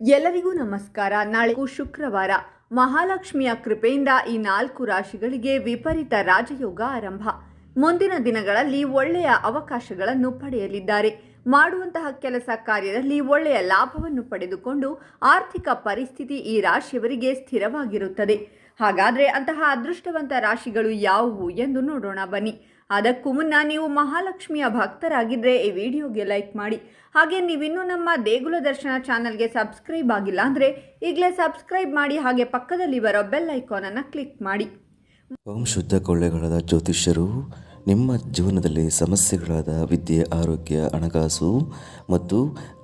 ಎಲ್ಲರಿಗೂ ನಮಸ್ಕಾರ. ನಾಳೆಗೂ ಶುಕ್ರವಾರ ಮಹಾಲಕ್ಷ್ಮಿಯ ಕೃಪೆಯಿಂದ ಈ ನಾಲ್ಕು ರಾಶಿಗಳಿಗೆ ವಿಪರೀತ ರಾಜಯೋಗ ಆರಂಭ. ಮುಂದಿನ ದಿನಗಳಲ್ಲಿ ಒಳ್ಳೆಯ ಅವಕಾಶಗಳನ್ನು ಪಡೆಯಲಿದ್ದಾರೆ. ಮಾಡುವಂತಹ ಕೆಲಸ ಕಾರ್ಯದಲ್ಲಿ ಒಳ್ಳೆಯ ಲಾಭವನ್ನು ಪಡೆದುಕೊಂಡು ಆರ್ಥಿಕ ಪರಿಸ್ಥಿತಿ ಈ ರಾಶಿಯವರಿಗೆ ಸ್ಥಿರವಾಗಿರುತ್ತದೆ. ಹಾಗಾದರೆ ಅಂತಹ ಅದೃಷ್ಟವಂತ ರಾಶಿಗಳು ಯಾವುವು ಎಂದು ನೋಡೋಣ ಬನ್ನಿ. ಅದಕ್ಕೂ ಮುನ್ನ ನೀವು ಮಹಾಲಕ್ಷ್ಮಿಯ ಭಕ್ತರಾಗಿದ್ದರೆ ಈ ವಿಡಿಯೋಗೆ ಲೈಕ್ ಮಾಡಿ. ಹಾಗೆ ನೀವಿನ್ನೂ ನಮ್ಮ ದೇಗುಲ ದರ್ಶನ ಚಾನಲ್ಗೆ ಸಬ್ಸ್ಕ್ರೈಬ್ ಆಗಿಲ್ಲ ಅಂದರೆ ಈಗಲೇ ಸಬ್ಸ್ಕ್ರೈಬ್ ಮಾಡಿ ಹಾಗೆ ಪಕ್ಕದಲ್ಲಿ ಬರೋ ಬೆಲ್ ಐಕಾನನ್ನು ಕ್ಲಿಕ್ ಮಾಡಿ. ಓಂ ಶುದ್ಧ ಕೊಳ್ಳೆಗಳಾದ ಜ್ಯೋತಿಷ್ಯರು, ನಿಮ್ಮ ಜೀವನದಲ್ಲಿ ಸಮಸ್ಯೆಗಳಾದ ವಿದ್ಯೆ, ಆರೋಗ್ಯ, ಹಣಕಾಸು ಮತ್ತು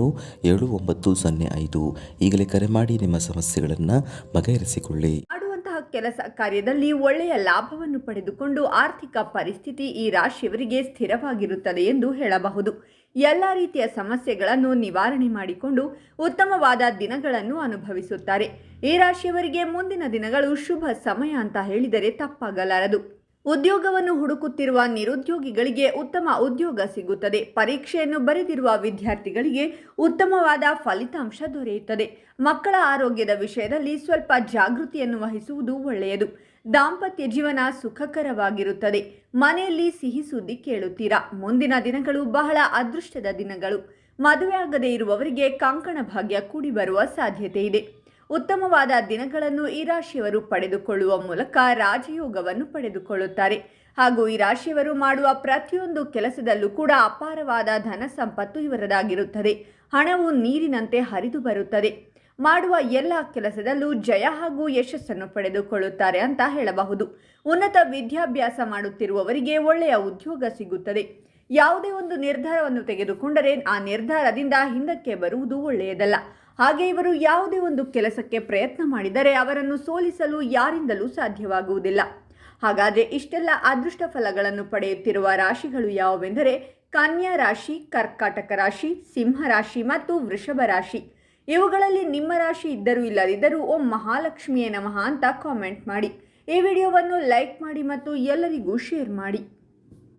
ಆರು ಏಳು ಒಂಬತ್ತು ಸೊನ್ನೆ ಐದು. ಈಗಲೇ ಕರೆ ಮಾಡಿ ನಿಮ್ಮ ಸಮಸ್ಯೆಗಳನ್ನು ಬಗೆಹರಿಸಿಕೊಳ್ಳಿ. ಮಾಡುವಂತಹ ಕೆಲಸ ಕಾರ್ಯದಲ್ಲಿ ಒಳ್ಳೆಯ ಲಾಭವನ್ನು ಪಡೆದುಕೊಂಡು ಆರ್ಥಿಕ ಪರಿಸ್ಥಿತಿ ಈ ರಾಶಿಯವರಿಗೆ ಸ್ಥಿರವಾಗಿರುತ್ತದೆ ಎಂದು ಹೇಳಬಹುದು. ಎಲ್ಲ ರೀತಿಯ ಸಮಸ್ಯೆಗಳನ್ನು ನಿವಾರಣೆ ಮಾಡಿಕೊಂಡು ಉತ್ತಮವಾದ ದಿನಗಳನ್ನು ಅನುಭವಿಸುತ್ತಾರೆ. ಈ ರಾಶಿಯವರಿಗೆ ಮುಂದಿನ ದಿನಗಳು ಶುಭ ಸಮಯ ಅಂತ ಹೇಳಿದರೆ ತಪ್ಪಾಗಲಾರದು. ಉದ್ಯೋಗವನ್ನು ಹುಡುಕುತ್ತಿರುವ ನಿರುದ್ಯೋಗಿಗಳಿಗೆ ಉತ್ತಮ ಉದ್ಯೋಗ ಸಿಗುತ್ತದೆ. ಪರೀಕ್ಷೆಯನ್ನು ಬರೆದಿರುವ ವಿದ್ಯಾರ್ಥಿಗಳಿಗೆ ಉತ್ತಮವಾದ ಫಲಿತಾಂಶ ದೊರೆಯುತ್ತದೆ. ಮಕ್ಕಳ ಆರೋಗ್ಯದ ವಿಷಯದಲ್ಲಿ ಸ್ವಲ್ಪ ಜಾಗೃತಿಯನ್ನು ವಹಿಸುವುದು ಒಳ್ಳೆಯದು. ದಾಂಪತ್ಯ ಜೀವನ ಸುಖಕರವಾಗಿರುತ್ತದೆ. ಮನೆಯಲ್ಲಿ ಸಿಹಿ ಸುದ್ದಿ ಕೇಳುತ್ತೀರಾ? ಮುಂದಿನ ದಿನಗಳು ಬಹಳ ಅದೃಷ್ಟದ ದಿನಗಳು. ಮದುವೆಯಾಗದೇ ಇರುವವರಿಗೆ ಕಂಕಣ ಭಾಗ್ಯ ಕೂಡಿ ಬರುವ ಸಾಧ್ಯತೆ ಇದೆ ಉತ್ತಮವಾದ ದಿನಗಳನ್ನು ಈ ರಾಶಿಯವರು ಪಡೆದುಕೊಳ್ಳುವ ಮೂಲಕ ರಾಜಯೋಗವನ್ನು ಪಡೆದುಕೊಳ್ಳುತ್ತಾರೆ. ಹಾಗೂ ಈ ರಾಶಿಯವರು ಮಾಡುವ ಪ್ರತಿಯೊಂದು ಕೆಲಸದಲ್ಲೂ ಕೂಡ ಅಪಾರವಾದ ಧನ ಸಂಪತ್ತು ಇವರದಾಗಿರುತ್ತದೆ. ಹಣವು ನೀರಿನಂತೆ ಹರಿದು ಬರುತ್ತದೆ. ಮಾಡುವ ಎಲ್ಲ ಕೆಲಸದಲ್ಲೂ ಜಯ ಹಾಗೂ ಯಶಸ್ಸನ್ನು ಪಡೆದುಕೊಳ್ಳುತ್ತಾರೆ ಅಂತ ಹೇಳಬಹುದು. ಉನ್ನತ ವಿದ್ಯಾಭ್ಯಾಸ ಮಾಡುತ್ತಿರುವವರಿಗೆ ಒಳ್ಳೆಯ ಉದ್ಯೋಗ ಸಿಗುತ್ತದೆ. ಯಾವುದೇ ಒಂದು ನಿರ್ಧಾರವನ್ನು ತೆಗೆದುಕೊಂಡರೆ ಆ ನಿರ್ಧಾರದಿಂದ ಹಿಂದಕ್ಕೆ ಬರುವುದು ಒಳ್ಳೆಯದಲ್ಲ. ಹಾಗೆ ಇವರು ಯಾವುದೇ ಒಂದು ಕೆಲಸಕ್ಕೆ ಪ್ರಯತ್ನ ಮಾಡಿದರೆ ಅವರನ್ನು ಸೋಲಿಸಲು ಯಾರಿಂದಲೂ ಸಾಧ್ಯವಾಗುವುದಿಲ್ಲ. ಹಾಗಾದರೆ ಇಷ್ಟೆಲ್ಲ ಅದೃಷ್ಟ ಫಲಗಳನ್ನು ಪಡೆಯುತ್ತಿರುವ ರಾಶಿಗಳು ಯಾವುವೆಂದರೆ ಕನ್ಯಾ ರಾಶಿ, ಕರ್ಕಾಟಕ ರಾಶಿ, ಸಿಂಹ ರಾಶಿ ಮತ್ತು ವೃಷಭ ರಾಶಿ. ಇವುಗಳಲ್ಲಿ ನಿಮ್ಮ ರಾಶಿ ಇದ್ದರೂ ಇಲ್ಲದಿದ್ದರೂ ಓಂ ಮಹಾಲಕ್ಷ್ಮಿಯೇ ನಮಃ ಅಂತ ಕಾಮೆಂಟ್ ಮಾಡಿ. ಈ ವಿಡಿಯೋವನ್ನು ಲೈಕ್ ಮಾಡಿ ಮತ್ತು ಎಲ್ಲರಿಗೂ ಶೇರ್ ಮಾಡಿ.